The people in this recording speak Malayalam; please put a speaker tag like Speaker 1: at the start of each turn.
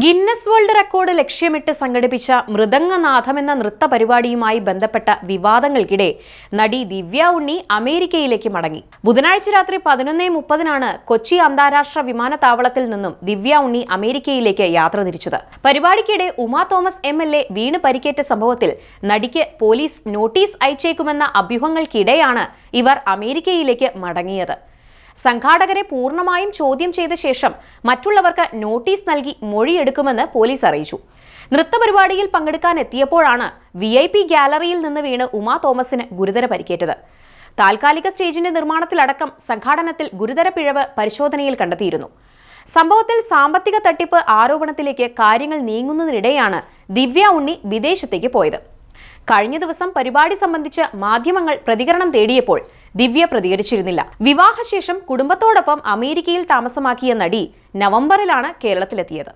Speaker 1: ഗിന്നസ് വേൾഡ് റെക്കോർഡ് ലക്ഷ്യമിട്ട് സംഘടിപ്പിച്ച മൃദംഗനാഥം എന്ന നൃത്ത പരിപാടിയുമായി ബന്ധപ്പെട്ട വിവാദങ്ങൾക്കിടെ നടി ദിവ്യ ഉണ്ണി അമേരിക്കയിലേക്ക് മടങ്ങി. ബുധനാഴ്ച രാത്രി പതിനൊന്നേ മുപ്പതിനാണ് കൊച്ചി അന്താരാഷ്ട്ര വിമാനത്താവളത്തിൽ നിന്നും ദിവ്യ ഉണ്ണി അമേരിക്കയിലേക്ക് യാത്ര തിരിച്ചത്. പരിപാടിക്കിടെ Uma Thomas M L A വീണ് പരിക്കേറ്റ സംഭവത്തിൽ നടിക്ക് പോലീസ് നോട്ടീസ് അയച്ചേക്കുമെന്ന അഭ്യൂഹങ്ങൾക്കിടെയാണ് ഇവർ അമേരിക്കയിലേക്ക് മടങ്ങിയത്. സംഘാടകരെ പൂർണമായും ചോദ്യം ചെയ്ത ശേഷം മറ്റുള്ളവർക്ക് നോട്ടീസ് നൽകി മൊഴിയെടുക്കുമെന്ന് പോലീസ് അറിയിച്ചു. നൃത്തപരിപാടിയിൽ പങ്കെടുക്കാൻ എത്തിയപ്പോഴാണ് വി ഐ പി ഗാലറിയിൽ നിന്ന് വീണ് ഉമാ തോമസിന് ഗുരുതര പരിക്കേറ്റത്. താൽക്കാലിക സ്റ്റേജിന്റെ നിർമ്മാണത്തിലടക്കം സംഘാടനത്തിൽ ഗുരുതര പിഴവ് പരിശോധനയിൽ കണ്ടെത്തിയിരുന്നു. സംഭവത്തിൽ സാമ്പത്തിക തട്ടിപ്പ് ആരോപണത്തിലേക്ക് കാര്യങ്ങൾ നീങ്ങുന്നതിനിടെയാണ് ദിവ്യ ഉണ്ണി വിദേശത്തേക്ക് പോയത്. കഴിഞ്ഞ ദിവസം പരിപാടി സംബന്ധിച്ച് മാധ്യമങ്ങൾ പ്രതികരണം തേടിയപ്പോൾ ദിവ്യ പ്രതികരിച്ചിരുന്നില്ല. വിവാഹശേഷം കുടുംബത്തോടൊപ്പം അമേരിക്കയിൽ താമസമാക്കിയ നടി നവംബറിലാണ് കേരളത്തിലെത്തിയത്.